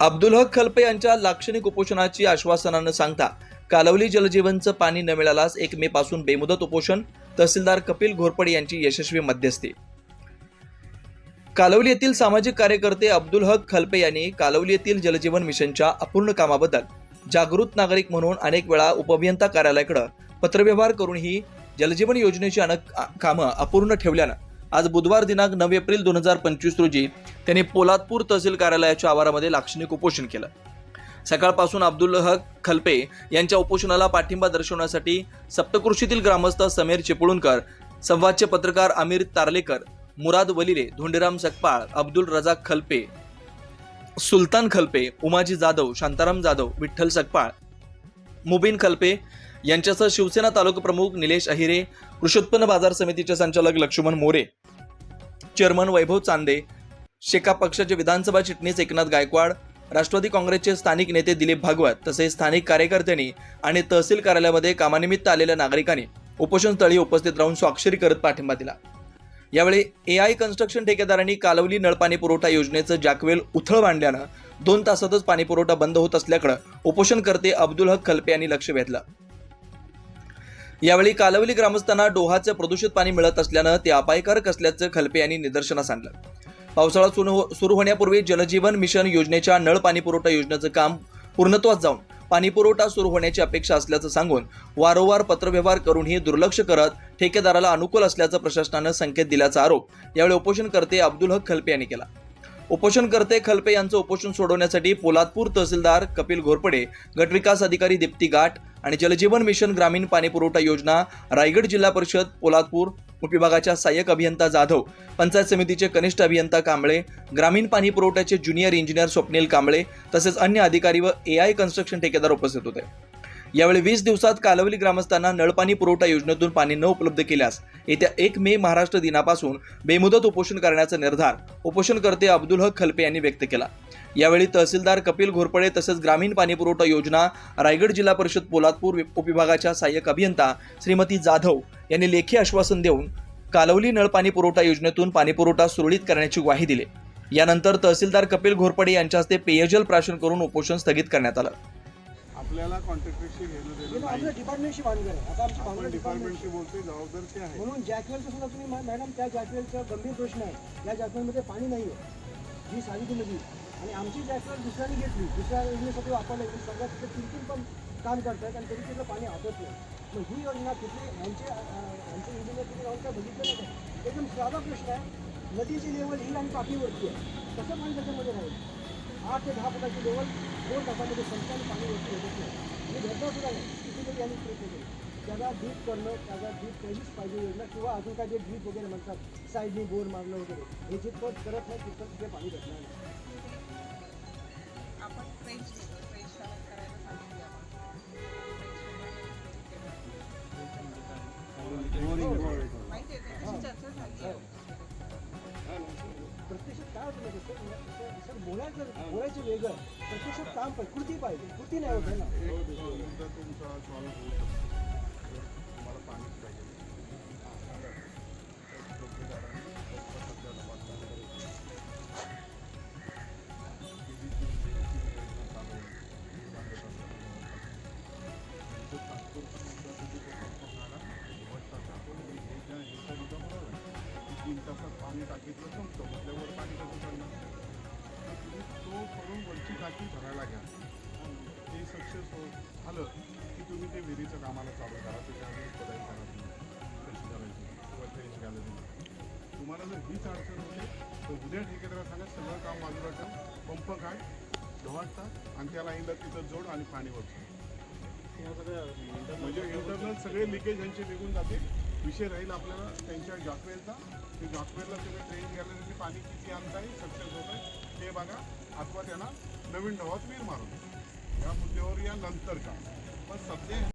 अब्दुल हक खलपे यांच्या लाक्षणिक उपोषणाची आश्वासनानं सांगता कालवली जलजीवनचं पाणी न मिळाल्यास एक मे पासून बेमुदत उपोषण तहसीलदार कपिल घोरपडे यांची यशस्वी मध्यस्थी. कालवली येथील सामाजिक कार्यकर्ते अब्दुल हक खलपे यांनी कालवली येथील जलजीवन मिशनच्या अपूर्ण कामाबद्दल जागृत नागरिक म्हणून अनेक वेळा उपअभियंता कार्यालयाकडे पत्रव्यवहार करूनही जलजीवन योजनेची अनेक कामं अपूर्ण ठेवल्यानं आज बुधवार दिनांक नऊ एप्रिल दोन हजार पंचवीस रोजी त्यांनी पोलादपूर तहसील कार्यालयाच्या आवारामध्ये लाक्षणिक उपोषण केलं. सकाळपासून अब्दुल हक खलपे यांच्या उपोषणाला पाठिंबा दर्शवण्यासाठी सप्तकृषीतील ग्रामस्थ समीर चिपळूणकर संवादचे पत्रकार आमिर तारलेकर मुराद वलिले धोंडीराम सकपाळ अब्दुल रजाक खलपे सुलतान खलपे उमाजी जाधव शांताराम जाधव विठ्ठल सकपाळ मुबीन खलपे यांच्यासह शिवसेना तालुका प्रमुख निलेश अहिरे कृषी उत्पन्न बाजार समितीचे संचालक लक्ष्मण मोरे चेअरमन वैभव चांदे शेका पक्षाचे विधानसभा चिटणीस एकनाथ गायकवाड राष्ट्रवादी काँग्रेसचे स्थानिक नेते दिलीप भागवत तसेच स्थानिक कार्यकर्त्यांनी आणि तहसील कार्यालयामध्ये कामानिमित्त आलेल्या नागरिकांनी उपोषणस्थळी उपस्थित राहून स्वाक्षरी करत पाठिंबा दिला. यावेळी ए आय कन्स्ट्रक्शन ठेकेदारांनी कालवली नळपाणी पुरवठा योजनेचं जॅकवेल उथळ मांडल्यानं दोन तासातच पाणीपुरवठा बंद होत असल्याकडं उपोषणकर्ते अब्दुल हक खलपे यांनी लक्ष वेधलं. यावेळी कालवली ग्रामस्थांना डोहाचं प्रदूषित पाणी मिळत असल्यानं ते अपायकारक असल्याचं खलपे यांनी निदर्शनास आणलं. पावसाळा सुरू हो- सुरू होण्यापूर्वी जलजीवन मिशन योजनेच्या नळ पाणी पुरवठा योजनेचं काम पूर्णत्वास जाऊन पाणी पुरवठा सुरू होण्याची अपेक्षा असल्याचं सांगून वारंवार पत्रव्यवहार करूनही दुर्लक्ष करत ठेकेदाराला अनुकूल असल्याचं प्रशासनानं संकेत दिल्याचा आरोप यावेळी उपोषणकर्ते अब्दुल हक खलपे यांनी केला. उपोषणकर्ते खलपे यांचं उपोषण सोडवण्यासाठी पोलादपूर तहसीलदार कपिल घोरपडे गटविकास अधिकारी दीप्ती गाठ आणि जलजीवन मिशन ग्रामीण पाणीपुरवठा योजना रायगड जिल्हा परिषद पोलादपूर उपविभागाच्या सहाय्यक अभियंता जाधव पंचायत समितीचे कनिष्ठ अभियंता कांबळे ग्रामीण पाणी पुरवठ्याचे ज्युनियर इंजिनियर स्वप्नील कांबळे तसेच अन्य अधिकारी व ए आय कन्स्ट्रक्शन ठेकेदार उपस्थित होते. यावेळी वीस दिवसात कालवली ग्रामस्थांना नळपाणी पुरवठा योजनेतून पाणी न उपलब्ध केल्यास येत्या एक मे महाराष्ट्र दिनापासून बेमुदत उपोषण करण्याचा निर्धार उपोषणकर्ते अब्दुल हक खलपे यांनी व्यक्त केला. यावेळी तहसीलदार कपिल घोरपडे तसेच ग्रामीण पाणी पुरवठा योजना रायगड जिल्हा परिषद पोलादपूर उपविभागाच्या सहाय्यक अभियंता श्रीमती जाधव यांनी लेखी आश्वासन देऊन कालवली नळपाणी पुरवठा योजनेतून पाणीपुरवठा सुरळीत करण्याची ग्वाही दिली. यानंतर तहसीलदार कपिल घोरपडे यांच्या हस्ते पेयजल प्राशन करून उपोषण स्थगित करण्यात आलं. आपल्याला कॉन्ट्रॅक्टरशी घेणं देणं तर आपल्या नाही. डिपार्टमेंटशी भानगड आहे. आता आमची आपण भानगड डिपार्टमेंटशी बोलतोय जबाबदार ते आहे? म्हणून जॅकवेलचं सुद्धा तुम्ही मा- मॅडम त्या जॅकवेलचा गंभीर प्रश्न आहे. या जॅकवेलमध्ये पाणी नाही आहे जी सावित्री नदी. आणि आमची जॅकवेल दुसऱ्याने घेतली. दुसऱ्या योजनेसाठी वापरली गेली समजा तिथे तीन तीन पण काम करतात आणि तरी तिथलं पाणी आटत नाही मग ही योजना तिथली यांचे यांचे इंजिनियर तिथे राहून काय बघितलं नाही? एकदम साधा प्रश्न आहे. नदीची लेवल ही आणि पाठीवरती आहे. कसं पाणी त्याच्यामध्ये राहील? आठ ते दहा फुटाची लेवल दोन तासामध्ये संपताना पाणी वरती येतच नाही आणि भेटणार सुद्धा कितीतरी किती तरी यांनी प्रयत्न केले. त्याला डीप करणं त्याला डीप केलीच पाहिजे योजना किंवा अजून काय जे ड्रीप वगैरे म्हणतात साईडनी बोर मारलं वगैरे हे जितपत करत नाही तितपत तिथे पाणी भेटणार नाही. सर बोलायचं बोलायचं वेगळं. प्रत्यक्षात काम पाहिजे कृती पाहिजे. कृती नाही होत ना. तासात पाणी टाकीतलं संपतं. म्हटल्यावर पाणी कसं पडणार तर तुम्ही तो करून वरची टाकी भरायला घ्या ते सक्सेस हो झालं की तुम्ही ते विहिरीचं कामाला चालू करा. त्याच्यावर खोदाई करा तुम्ही कशी करायची? किंवा फ्रेश गॅलरी तुम्हाला जर हीच अडचण होते तर उद्या ठेकेदाराला सांगा सगळं काम बाजूला ठेव. पंप काढ ढवाट टाक आणि त्या लाईनला तिथं जोड आणि पाणी वरचं. म्हणजे इंटरनल सगळे लिकेज यांचे निघून जाते विषय राहील आपल्याला त्यांच्या जॉकवेलचा. ते जॉकवेलला तुम्ही ट्रेन गॅलरीचे पाणी किती आणताय सक्सेस होत आहे ते बघा अथवा त्यांना नवीन ढवात वीर मारून. या मुद्द्यावर या नंतर का पण सध्या